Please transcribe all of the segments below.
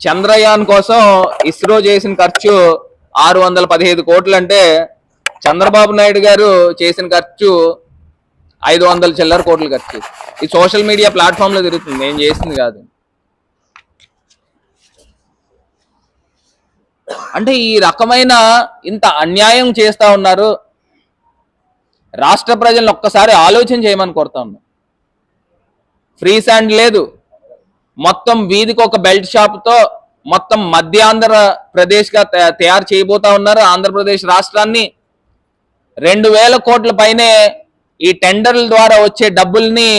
చంద్రయాన్ కోసం ఇస్రో చేసిన ఖర్చు ఆరు వందల పదిహేదు కోట్లు అంటే చంద్రబాబు నాయుడు గారు చేసిన ఖర్చు ఐదు వందల చిల్లర కోట్లు ఖర్చు. ఈ సోషల్ మీడియా ప్లాట్ఫామ్లో తిరుగుతుంది. నేను చేసింది కాదు. అంటే ఈ రకమైన ఇంత అన్యాయం చేస్తా ఉన్నారు. రాష్ట్ర ప్రజలను ఒక్కసారి ఆలోచన చేయమని కోరుతా ఉన్నా. ఫ్రీ శాండ్ లేదు. మొత్తం వీధికి ఒక బెల్ట్ షాప్తో మొత్తం మధ్యాంధ్ర ప్రదేశ్గా తయారు చేయబోతా ఉన్నారు. ఆంధ్రప్రదేశ్ రాష్ట్రాన్ని రెండు వేల కోట్ల పైనే ఈ టెండర్ల ద్వారా వచ్చే డబ్బుల్ని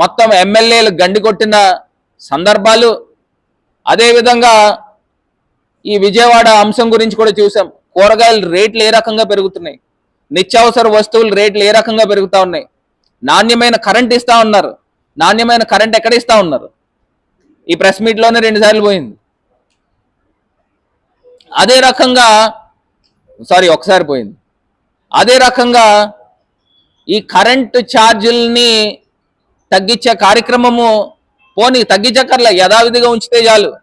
మొత్తం ఎమ్మెల్యేలు గండి కొట్టిన సందర్భాలు. అదేవిధంగా ఈ విజయవాడ అంశం గురించి కూడా చూసాం. కూరగాయల రేట్లు ఏ రకంగా పెరుగుతున్నాయి? నిత్యావసర వస్తువులు రేట్లు ఏ రకంగా పెరుగుతూ ఉన్నాయి? నాణ్యమైన కరెంట్ ఇస్తా ఉన్నారు. నాణ్యమైన కరెంట్ ఎక్కడ ఇస్తా ఉన్నారు? ఈ ప్రెస్ మీట్లోనే రెండుసార్లు పోయింది. అదే రకంగా సారీ ఒకసారి పోయింది. అదే రకంగా ఈ కరెంటు ఛార్జీలని తగ్గించే కార్యక్రమము పోనీ తగ్గించక్కర్లే యథావిధిగా ఉంచితే చాలు.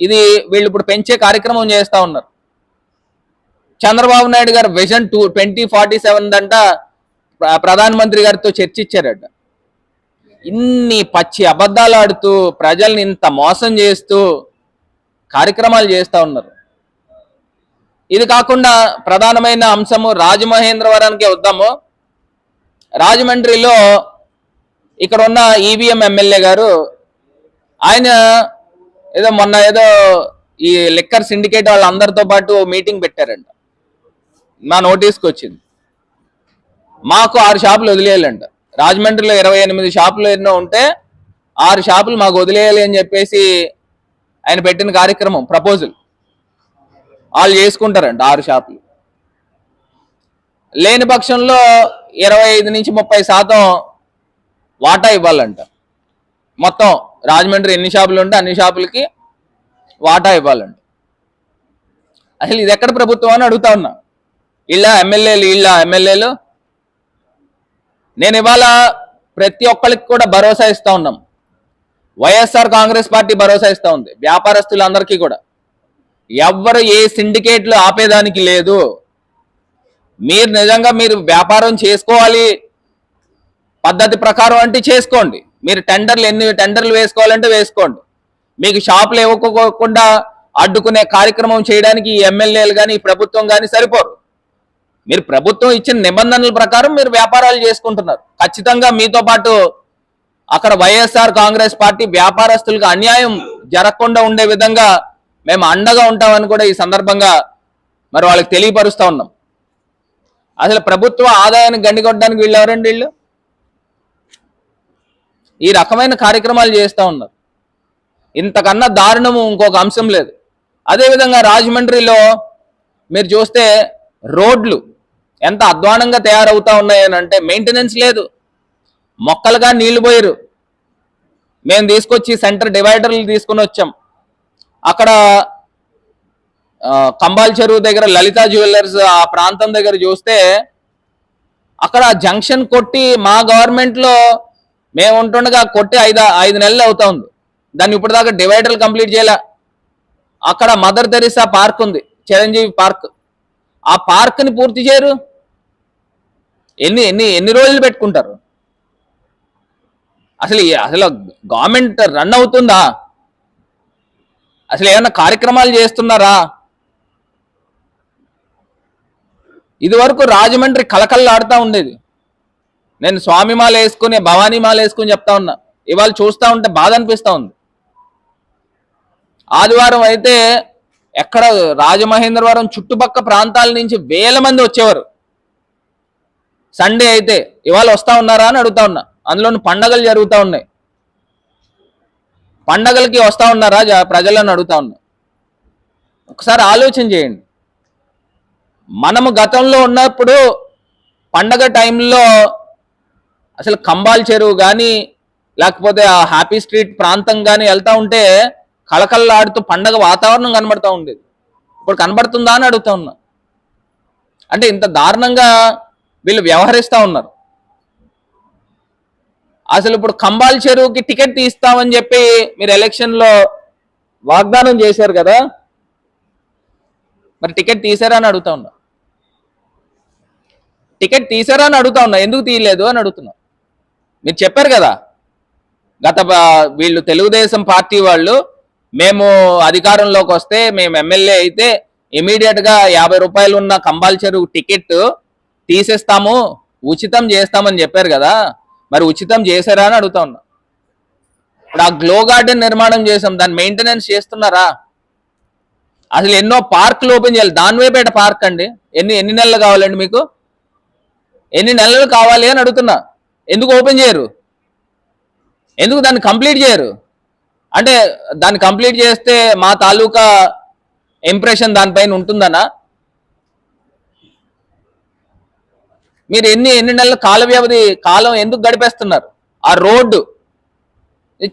ఇది వీళ్ళు ఇప్పుడు పెంచే కార్యక్రమం చేస్తా ఉన్నారు. చంద్రబాబు నాయుడు గారు vision two twenty forty seven దంట ప్ర- ప్రధానమంత్రి గారితో చర్చించారట ఇన్ని పచ్చి అబద్ధాలు ఆడుతూ ప్రజల్ని ఇంత మోసం చేస్తూ కార్యక్రమాలు చేస్తూ ఉన్నారు. ఇది కాకుండా ప్రధానమైన అంశము రాజమహేంద్రవరానికి వద్దాము. రాజమండ్రిలో ఇక్కడ ఉన్న ఈవీఎం ఎమ్మెల్యే గారు ఆయన ఏదో మొన్న ఏదో ఈ లిక్కర్ సిండికేట్ వాళ్ళందరితో పాటు మీటింగ్ పెట్టారంట. మా నోటీస్కి వచ్చింది మాకు ఆరు షాపులు వదిలేయాలంట. రాజమండ్రిలో ఇరవై ఎనిమిది షాపులు ఎన్నో ఉంటే ఆరు షాపులు మాకు వదిలేయాలి అని చెప్పేసి ఆయన పెట్టిన కార్యక్రమం ప్రపోజల్ వాళ్ళు చేసుకుంటారండి ఆరు షాపులు. లేని పక్షంలో ఇరవై ఐదు నుంచి ముప్పై శాతం వాటా ఇవ్వాలంట. మొత్తం రాజమండ్రి ఎన్ని షాపులు ఉంటే అన్ని షాపులకి వాటా ఇవ్వాలంట. అసలు ఇది ఎక్కడ ప్రభుత్వం అని అడుగుతా ఉన్నా. ఇళ్ళ ఎమ్మెల్యేలు ఇళ్ళ ఎమ్మెల్యేలు నేను ఇవాళ ప్రతి ఒక్కరికి కూడా భరోసా ఇస్తూ ఉన్నాం. వైఎస్ఆర్ కాంగ్రెస్ పార్టీ భరోసా ఇస్తూ ఉంది. వ్యాపారస్తులందరికీ కూడా. ఎవ్వరు ఏ సిండికేట్లు ఆపేదానికి లేదు. మీరు నిజంగా మీరు వ్యాపారం చేసుకోవాలి. పద్ధతి ప్రకారం అంటే చేసుకోండి. మీరు టెండర్లు ఎన్ని టెండర్లు వేసుకోవాలంటే వేసుకోండి. మీకు షాపులు ఇవ్వకోకుండా అడ్డుకునే కార్యక్రమం చేయడానికి ఈ ఎమ్మెల్యేలు కానీ ప్రభుత్వం కానీ సరిపోరు. మీరు ప్రభుత్వం ఇచ్చిన నిబంధనల ప్రకారం మీరు వ్యాపారాలు చేసుకుంటున్నారు. ఖచ్చితంగా మీతో పాటు అక్కడ వైఎస్ఆర్ కాంగ్రెస్ పార్టీ వ్యాపారస్తులకు అన్యాయం జరగకుండా ఉండే విధంగా మేము అండగా ఉంటామని కూడా ఈ సందర్భంగా మరి వాళ్ళకి తెలియపరుస్తూ ఉన్నాం. అసలు ప్రభుత్వ ఆదాయాన్ని గండికొట్టడానికి వీళ్ళు ఎవరండి వీళ్ళు? ఈ రకమైన కార్యక్రమాలు చేస్తూ ఉన్నారు. ఇంతకన్నా దారుణము ఇంకొక అంశం లేదు. అదేవిధంగా రాజమండ్రిలో మీరు చూస్తే రోడ్లు ఎంత అధ్వానంగా తయారవుతా ఉన్నాయని అంటే మెయింటెనెన్స్ లేదు. మొక్కలుగా నీళ్ళు పోయారు మేము తీసుకొచ్చి సెంటర్ డివైడర్లు తీసుకుని వచ్చాం. అక్కడ కంబాల్ చెరువు దగ్గర లలితా జ్యువెలర్స్ ఆ ప్రాంతం దగ్గర చూస్తే అక్కడ జంక్షన్ కొట్టి మా గవర్నమెంట్లో మేము ఉంటుండగా కొట్టి ఐదు ఐదు నెలలు అవుతా ఉంది. దాన్ని ఇప్పటిదాకా డివైడర్లు కంప్లీట్ చేయలే. అక్కడ మదర్ తెరిసా పార్క్ ఉంది. చిరంజీవి పార్క్. ఆ పార్క్ని పూర్తి చేయరు. ఎన్ని ఎన్ని ఎన్ని రోజులు పెట్టుకుంటారు? అసలు అసలు గవర్నమెంట్ రన్ అవుతుందా? అసలు ఏమైనా కార్యక్రమాలు చేస్తున్నారా? ఇదివరకు రాజమండ్రి కలకల్లాడుతూ ఉండేది. నేను స్వామి మాల వేసుకుని భవానీ మాల వేసుకుని చెప్తా ఉన్నా. ఇవాళ చూస్తూ ఉంటే బాధ అనిపిస్తూ ఉంది. ఆదివారం అయితే ఎక్కడ రాజమహేంద్రవరం చుట్టుపక్క ప్రాంతాల నుంచి వేల మంది వచ్చేవారు. సండే అయితే ఇవాళ వస్తా ఉన్నారా అని అడుగుతా ఉన్నా. అందులోని పండగలు జరుగుతూ ఉన్నాయి. పండగలకి వస్తా ఉన్నారా ప్రజలను అడుగుతా ఉన్నా. ఒకసారి ఆలోచన చేయండి. మనము గతంలో ఉన్నప్పుడు పండగ టైంలో అసలు కంబాల్ చెరువు కానీ లేకపోతే ఆ హ్యాపీ స్ట్రీట్ ప్రాంతం కానీ వెళ్తా ఉంటే కళకళలాడుతూ పండగ వాతావరణం కనబడతా ఉండేది. ఇప్పుడు కనబడుతుందా అని అడుగుతా ఉన్నా. అంటే ఇంత దారుణంగా వీళ్ళు వ్యవహరిస్తూ ఉన్నారు. అసలు ఇప్పుడు కంబాల్ చెరువుకి టికెట్ తీస్తామని చెప్పి మీరు ఎలక్షన్లో వాగ్దానం చేశారు కదా మరి టికెట్ తీసారా అని అడుగుతా ఉన్నా. టికెట్ తీసారా అని అడుగుతా ఉన్నా ఎందుకు తీయలేదు అని అడుగుతున్నా. మీరు చెప్పారు కదా గత వీళ్ళు తెలుగుదేశం పార్టీ వాళ్ళు మేము అధికారంలోకి వస్తే మేము ఎమ్మెల్యే అయితే ఇమీడియట్గా యాభై రూపాయలు ఉన్న కంపల్సరీ టికెట్ తీసేస్తాము ఉచితం చేస్తామని చెప్పారు కదా మరి ఉచితం చేశారా అని అడుగుతా ఉన్నా. ఇప్పుడు ఆ గ్లో గార్డెన్ నిర్మాణం చేసాం దాని మెయింటెనెన్స్ చేస్తున్నారా? అసలు ఎన్నో పార్కులు ఓపెన్ చేయాలి. దానివేపేట పార్క్ అండి. ఎన్ని ఎన్ని నెలలు కావాలండి మీకు? ఎన్ని నెలలు కావాలి అని అడుగుతున్నా. ఎందుకు ఓపెన్ చేయరు? ఎందుకు దాన్ని కంప్లీట్ చేయరు? అంటే దాన్ని కంప్లీట్ చేస్తే మా తాలూకా ఇంప్రెషన్ దానిపైన ఉంటుందనా? మీరు ఎన్ని ఎన్ని నెలల కాల వ్యవధి కాలం ఎందుకు గడిపేస్తున్నారు? ఆ రోడ్డు.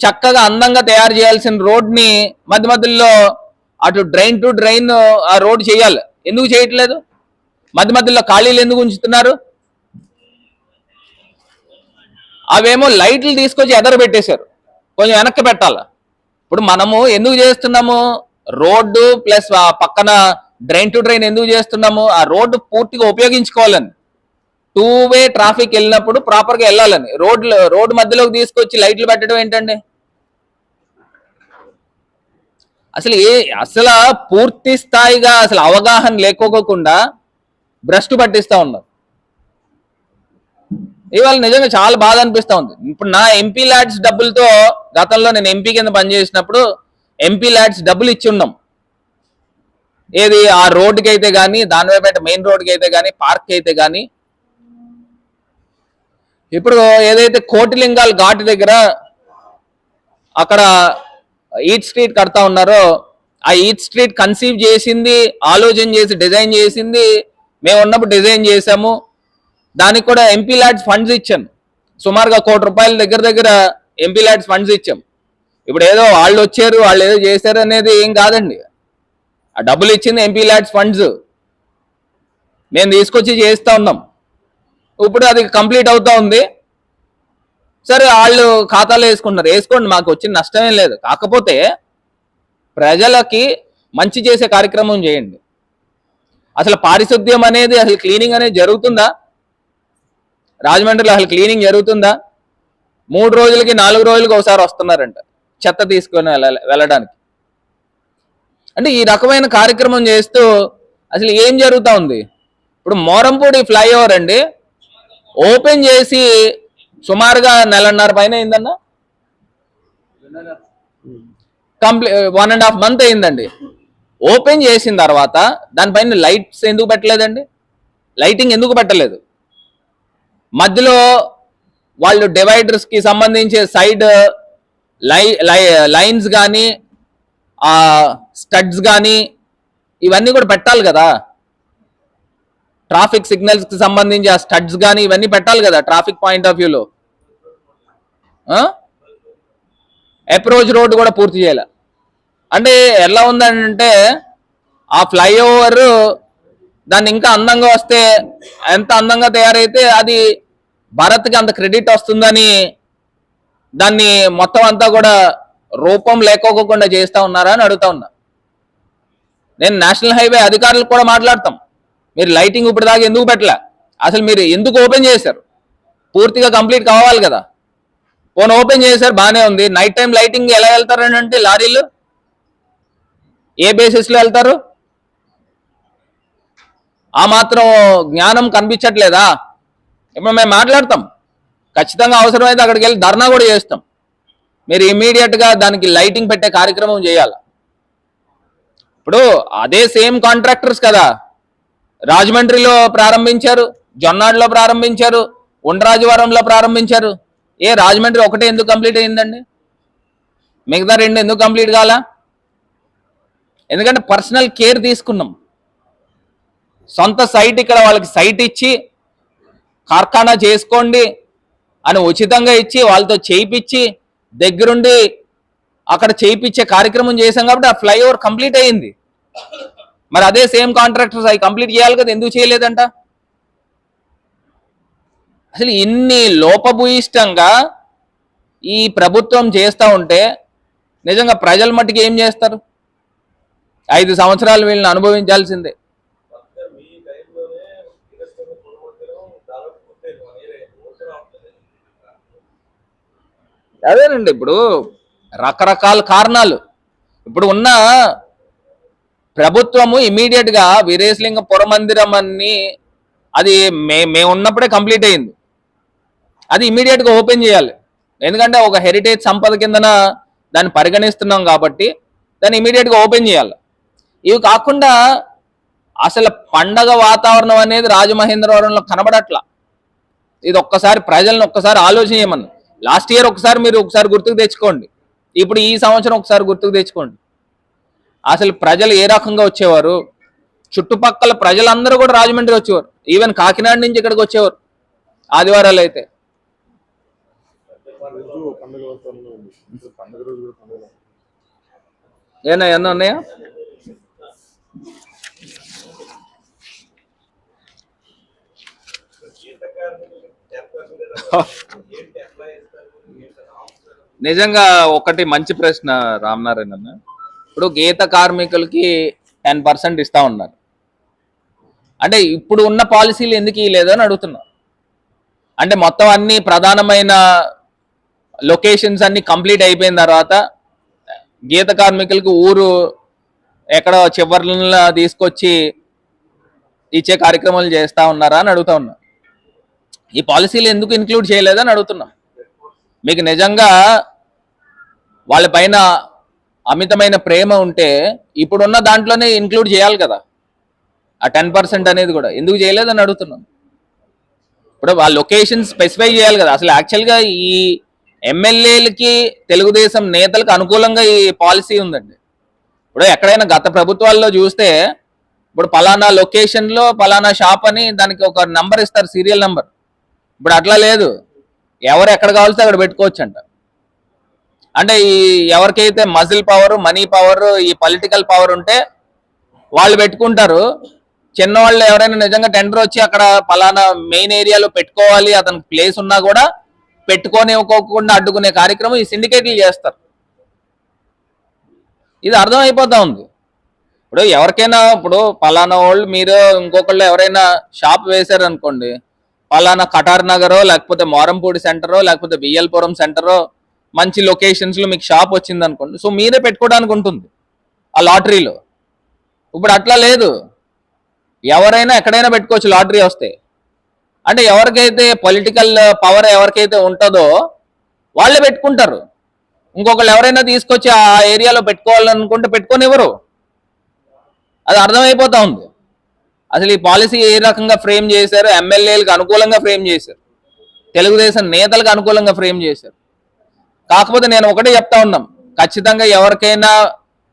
చక్కగా అందంగా తయారు చేయాల్సిన రోడ్ని మధ్య మధ్యలో అటు డ్రైన్ టు డ్రైన్ ఆ రోడ్ చేయాలి. ఎందుకు చేయట్లేదు? మధ్య మధ్యలో ఖాళీలు ఎందుకు ఉంచుతున్నారు? అవేమో లైట్లు తీసుకొచ్చి ఎదరు పెట్టేశారు. కొంచెం వెనక్కి పెట్టాలి. ఇప్పుడు మనము ఎందుకు చేస్తున్నాము? రోడ్డు ప్లస్ ఆ పక్కన డ్రైన్ టు డ్రైన్ ఎందుకు చేస్తున్నాము? ఆ రోడ్డు పూర్తిగా ఉపయోగించుకోవాలని. టూ వే ట్రాఫిక్ వెళ్ళినప్పుడు ప్రాపర్గా వెళ్ళాలని. రోడ్ రోడ్ మధ్యలోకి తీసుకొచ్చి లైట్లు పెట్టడం ఏంటండి? అసలు ఏ అసలు పూర్తి స్థాయిగా అసలు అవగాహన లేకోకుండా భ్రష్టు పట్టిస్తా ఉన్నారు. ఇవాళ నిజంగా చాలా బాధ అనిపిస్తా ఉంది. ఇప్పుడు నా ఎంపీ ల్యాడ్స్ డబ్బులతో గతంలో నేను ఎంపీ కింద పనిచేసినప్పుడు ఎంపీ ల్యాడ్స్ డబ్బులు ఇచ్చి ఉన్నాం. ఏది ఆ రోడ్డుకి అయితే కానీ దానివైపు మెయిన్ రోడ్డుకి అయితే కానీ పార్క్ అయితే కానీ ఇప్పుడు ఏదైతే కోటిలింగాల్ ఘాట్ దగ్గర అక్కడ ఈట్ స్ట్రీట్ కడతా ఉన్నారో ఆ ఈట్ స్ట్రీట్ కన్సీవ్ చేసింది ఆలోచన చేసి డిజైన్ చేసింది. మేము ఉన్నప్పుడు డిజైన్ చేసాము దానికి కూడా ఎంపీ ల్యాడ్స్ ఫండ్స్ ఇచ్చాం. సుమారుగా కోటి రూపాయల దగ్గర దగ్గర ఎంపీ ల్యాడ్స్ ఫండ్స్ ఇచ్చాం. ఇప్పుడు ఏదో వాళ్ళు వచ్చారు వాళ్ళు ఏదో చేశారు అనేది ఏం కాదండి. ఆ డబ్బులు ఇచ్చింది ఎంపీ ల్యాడ్స్ ఫండ్స్. మేము తీసుకొచ్చి చేస్తూ ఉన్నాం. ఇప్పుడు అది కంప్లీట్ అవుతా ఉంది. సరే వాళ్ళు ఖాతాలో వేసుకుంటున్నారు. వేసుకోండి మాకు వచ్చిన నష్టమేం లేదు. కాకపోతే ప్రజలకి మంచి చేసే కార్యక్రమం చేయండి. అసలు పారిశుద్ధ్యం అనేది అసలు క్లీనింగ్ అనేది జరుగుతుందా? రాజమండ్రిలో అసలు క్లీనింగ్ జరుగుతుందా? మూడు రోజులకి నాలుగు రోజులకి ఒకసారి వస్తున్నారంట చెత్త తీసుకొని వెళ్ళడానికి. అంటే ఈ రకమైన కార్యక్రమం చేస్తూ అసలు ఏం జరుగుతూ ఉంది? ఇప్పుడు మోరంపూడి ఫ్లైఓవర్ అండి. ఓపెన్ చేసి సుమారుగా నెలన్నర పైన అయిందన్న? కంప్లీ వన్ అండ్ హాఫ్ మంత్ అయిందండి. ఓపెన్ చేసిన తర్వాత దానిపైన లైట్స్ ఎందుకు పెట్టలేదండి? లైటింగ్ ఎందుకు పెట్టలేదు? మధ్యలో వాళ్ళు డివైడర్స్కి సంబంధించే సైడ్ లై లైన్స్ కానీ స్టడ్స్ కానీ ఇవన్నీ కూడా పెట్టాలి కదా? ట్రాఫిక్ సిగ్నల్స్కి సంబంధించి ఆ స్టడ్స్ కానీ ఇవన్నీ పెట్టాలి కదా ట్రాఫిక్ పాయింట్ ఆఫ్ వ్యూలో. అప్రోచ్ రోడ్ కూడా పూర్తి చేయాలి. అంటే ఎలా ఉందంటే ఆ ఫ్లైఓవర్ దాన్ని ఇంకా అందంగా వస్తే ఎంత అందంగా తయారైతే అది భారత్కి అంత క్రెడిట్ వస్తుందని దాన్ని మొత్తం అంతా కూడా రూపం లేకోకుండా చేస్తూ ఉన్నారా అని అడుగుతా ఉన్నా. నేను నేషనల్ హైవే అధికారులకు కూడా మాట్లాడతాం. మీరు లైటింగ్ ఇప్పుడు దాకా ఎందుకు పెట్టలే? అసలు మీరు ఎందుకు ఓపెన్ చేశారు? పూర్తిగా కంప్లీట్ కావాలి కదా. ఫోన్ ఓపెన్ చేశారు బాగానే ఉంది. నైట్ టైం లైటింగ్ ఎలా వెళ్తారని అంటే లారీలు? ఏ బేసిస్లో వెళ్తారు? ఆ మాత్రం జ్ఞానం కనిపించట్లేదా? ఇప్పుడు మేము మాట్లాడతాం. ఖచ్చితంగా అవసరమైతే అక్కడికి వెళ్ళి ధర్నా కూడా చేస్తాం. మీరు ఇమీడియట్గా దానికి లైటింగ్ పెట్టే కార్యక్రమం చేయాలి? ఇప్పుడు అదే సేమ్ కాంట్రాక్టర్స్ కదా. రాజమండ్రిలో ప్రారంభించారు జొన్నాడులో ప్రారంభించారు ఉండరాజవరంలో ప్రారంభించారు. ఏ రాజమండ్రి ఒకటే ఎందుకు కంప్లీట్ అయిందండి మిగతా రెండు ఎందుకు కంప్లీట్ కాలా? ఎందుకంటే పర్సనల్ కేర్ తీసుకున్నాం. సొంత సైట్ ఇక్కడ వాళ్ళకి సైట్ ఇచ్చి కార్ఖానా చేసుకోండి అని ఉచితంగా ఇచ్చి వాళ్ళతో చేయించి దగ్గరుండి అక్కడ చేయించే కార్యక్రమం చేశాం కాబట్టి ఆ ఫ్లైఓవర్ కంప్లీట్ అయ్యింది. మరి అదే సేమ్ కాంట్రాక్టర్స్ అవి కంప్లీట్ చేయాలి కదా ఎందుకు చేయలేదంట? అసలు ఇన్ని లోపభూయిష్టంగా ఈ ప్రభుత్వం చేస్తూ ఉంటే నిజంగా ప్రజల మట్టుకు ఏం చేస్తారు? ఐదు సంవత్సరాలు వీళ్ళని అనుభవించాల్సిందే. అదేనండి ఇప్పుడు రకరకాల కారణాలు. ఇప్పుడు ఉన్న ప్రభుత్వము ఇమీడియట్గా వీరేశలింగ పురమందిరం అని అది మే మేము ఉన్నప్పుడే కంప్లీట్ అయింది. అది ఇమీడియట్గా ఓపెన్ చేయాలి. ఎందుకంటే ఒక హెరిటేజ్ సంపద కిందన దాన్ని పరిగణిస్తున్నాం కాబట్టి దాన్ని ఇమీడియట్గా ఓపెన్ చేయాలి. ఇవి కాకుండా అసలు పండగ వాతావరణం అనేది రాజమహేంద్రవరంలో కనబడట్లా. ఇది ఒక్కసారి ప్రజలను ఒక్కసారి ఆలోచన లాస్ట్ ఇయర్ ఒకసారి మీరు ఒకసారి గుర్తుకు తెచ్చుకోండి. ఇప్పుడు ఈ సంవత్సరం ఒకసారి గుర్తుకు తెచ్చుకోండి. అసలు ప్రజలు ఏ రకంగా వచ్చేవారు? చుట్టుపక్కల ప్రజలందరూ కూడా రాజమండ్రి వచ్చేవారు. ఈవెన్ కాకినాడ నుంచి ఇక్కడికి వచ్చేవారు. ఆదివారాలు అయితే. ఏనా ఎన్నో ఉన్నాయా? నిజంగా ఒకటి మంచి ప్రశ్న రామ్నారాయణ అన్న ఇప్పుడు గీత కార్మికులకి టెన్ పర్సెంట్ ఇస్తా ఉన్నారు. అంటే ఇప్పుడు ఉన్న పాలసీలు ఎందుకు ఇవ్వలేదు అని అడుగుతున్నా. అంటే మొత్తం అన్ని ప్రధానమైన లొకేషన్స్ అన్ని కంప్లీట్ అయిపోయిన తర్వాత గీత కార్మికులకి ఊరు ఎక్కడో చివరిలో తీసుకొచ్చి ఇచ్చే కార్యక్రమాలు చేస్తా ఉన్నారా అని అడుగుతా ఉన్నా. ఈ పాలసీలు ఎందుకు ఇంక్లూడ్ చేయలేదని అడుగుతున్నాం. మీకు నిజంగా వాళ్ళ పైన అమితమైన ప్రేమ ఉంటే ఇప్పుడున్న దాంట్లోనే ఇంక్లూడ్ చేయాలి కదా. ఆ టెన్ పర్సెంట్ అనేది కూడా. ఎందుకు చేయలేదని అడుగుతున్నాం ఇప్పుడు ఆ లొకేషన్ స్పెసిఫై చేయాలి కదా. అసలు యాక్చువల్గా ఈ ఎమ్మెల్యేలకి తెలుగుదేశం నేతలకు అనుకూలంగా ఈ పాలసీ ఉందండి. ఇప్పుడు ఎక్కడైనా గత ప్రభుత్వాల్లో చూస్తే ఇప్పుడు పలానా లొకేషన్లో పలానా షాప్ అని దానికి ఒక నంబర్ ఇస్తారు సీరియల్ నంబర్ ఇప్పుడు అట్లా లేదు. ఎవరు ఎక్కడ కావాల్సి అక్కడ పెట్టుకోవచ్చు అంట అంటే ఈ ఎవరికైతే మజిల్ పవర్ మనీ పవర్ ఈ పొలిటికల్ పవర్ ఉంటే వాళ్ళు పెట్టుకుంటారు. చిన్నవాళ్ళు ఎవరైనా నిజంగా టెండర్ వచ్చి అక్కడ పలానా మెయిన్ ఏరియాలో పెట్టుకోవాలి అతనికి ప్లేస్ ఉన్నా కూడా పెట్టుకోనివ్వకోకుండా అడ్డుకునే కార్యక్రమం ఈ సిండికేట్లు చేస్తారు. ఇది అర్థం అయిపోతా ఉంది. ఇప్పుడు ఎవరికైనా ఇప్పుడు పలానా వాళ్ళు మీరు ఇంకొకళ్ళు ఎవరైనా షాప్ వేశారనుకోండి పలానా కటార్ నగరో లేకపోతే మోరంపూడి సెంటరో లేకపోతే బియ్యల్పురం సెంటరో మంచి లొకేషన్స్లో మీకు షాప్ వచ్చింది అనుకోండి సో మీరే పెట్టుకోవడానికి ఉంటుంది. ఆ లాటరీలో. ఇప్పుడు అట్లా లేదు. ఎవరైనా ఎక్కడైనా పెట్టుకోవచ్చు లాటరీ వస్తే. అంటే ఎవరికైతే పొలిటికల్ పవర్ ఎవరికైతే ఉంటుందో వాళ్ళే పెట్టుకుంటారు. ఇంకొకళ్ళు ఎవరైనా తీసుకొచ్చి ఆ ఏరియాలో పెట్టుకోవాలనుకుంటే పెట్టుకోనివ్వరు. అది అర్థమైపోతా ఉంది. అసలు ఈ పాలసీ ఏ రకంగా ఫ్రేమ్ చేశారు? ఎమ్మెల్యేలకు అనుకూలంగా ఫ్రేమ్ చేశారు. తెలుగుదేశం నేతలకు అనుకూలంగా ఫ్రేమ్ చేశారు. కాకపోతే నేను ఒకటే చెప్తా ఉన్నాం. ఖచ్చితంగా ఎవరికైనా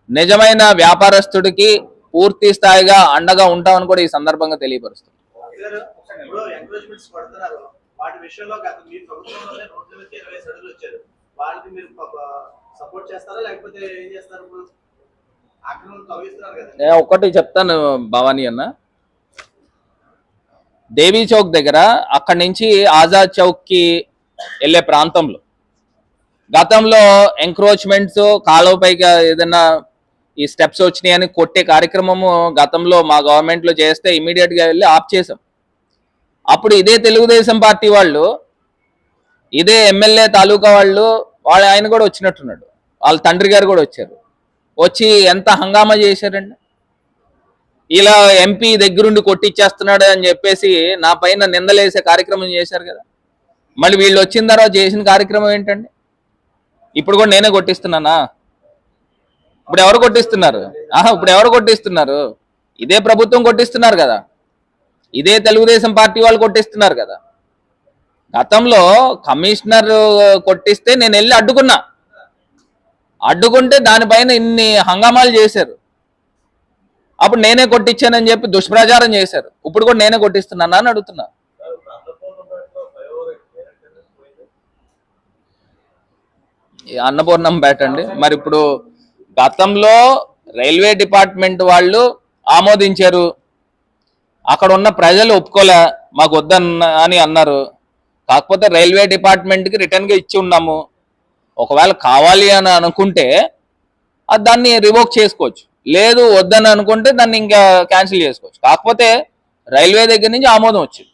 నిజమైన వ్యాపారస్తుడికి పూర్తి స్థాయిగా అండగా ఉంటామని కూడా ఈ సందర్భంగా తెలియపరుస్తాం గారు ఇప్పుడు ఎంకరేజ్మెంట్స్ పడుతున్నారు వాటి విషయంలో గత మీ ప్రభుత్వంలోనే రోడ్ల మీద ఇరవై అడుగులు వచ్చారు వాళ్ళకి మీరు సపోర్ట్ చేస్తారా లేకపోతే ఏం చేస్తారు ఇప్పుడు ఆక్రమణ తవ్విస్తున్నారు కదా నేను ఒకటి చెప్తాను భవానీ అన్న. దేవీ చౌక్ దగ్గర అక్కడి నుంచి ఆజాద్ చౌక్కి వెళ్ళే ప్రాంతంలో గతంలో ఎంక్రోచ్మెంట్స్ కాలువ పైగా ఏదైనా ఈ స్టెప్స్ వచ్చినాయని కొట్టే కార్యక్రమము గతంలో మా గవర్నమెంట్లో చేస్తే ఇమీడియట్గా వెళ్ళి ఆఫ్ చేసాం అప్పుడు ఇదే తెలుగుదేశం పార్టీ వాళ్ళు ఇదే ఎమ్మెల్యే తాలూకా వాళ్ళు వాళ్ళ ఆయన కూడా వచ్చినట్టున్నాడు. వాళ్ళ తండ్రి గారు కూడా వచ్చారు. వచ్చి ఎంత హంగామా చేశారండి? ఇలా ఎంపీ దగ్గరుండి కొట్టిచ్చేస్తున్నాడు అని చెప్పేసి నా పైన నిందలేసే కార్యక్రమం చేశారు కదా. మళ్ళీ వీళ్ళు వచ్చిన తర్వాత చేసిన కార్యక్రమం ఏంటండి? ఇప్పుడు కూడా నేనే కొట్టిస్తున్నానా? ఇప్పుడు ఎవరు కొట్టిస్తున్నారు? ఆహా ఇప్పుడు ఎవరు కొట్టిస్తున్నారు? ఇదే ప్రభుత్వం కొట్టిస్తున్నారు కదా. ఇదే తెలుగుదేశం పార్టీ వాళ్ళు కొట్టిస్తున్నారు కదా. గతంలో కమిషనర్ కొట్టిస్తే నేను వెళ్ళి అడ్డుకున్నా. అడ్డుకుంటే దానిపైన ఇన్ని హంగామాలు చేశారు. అప్పుడు నేనే కొట్టించానని చెప్పి దుష్ప్రచారం చేశారు. ఇప్పుడు కూడా నేనే కొట్టిస్తున్నానా అని అడుగుతున్నా అన్నపూర్ణపేటలో ఫ్లైఓవర్ పోయింది ఈ అన్నపూర్ణం బ్యాట్ అండి. మరి ఇప్పుడు గతంలో రైల్వే డిపార్ట్మెంట్ వాళ్ళు ఆమోదించారు. అక్కడ ఉన్న ప్రజలు ఒప్పుకోలే మాకు వద్దన్న అని అన్నారు. కాకపోతే రైల్వే డిపార్ట్మెంట్కి రిటర్న్గా ఇచ్చి ఉన్నాము. ఒకవేళ కావాలి అని అనుకుంటే దాన్ని రివోక్ చేసుకోవచ్చు. లేదు వద్దని అనుకుంటే దాన్ని ఇంకా క్యాన్సిల్ చేసుకోవచ్చు. కాకపోతే రైల్వే దగ్గర నుంచి ఆమోదం వచ్చింది.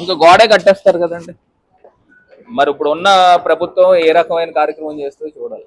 ఇంకా గోడే కట్టేస్తారు కదండి. మరి ఇప్పుడు ఉన్న ప్రభుత్వం ఏ రకమైన కార్యక్రమం చేస్తూ చూడాలి.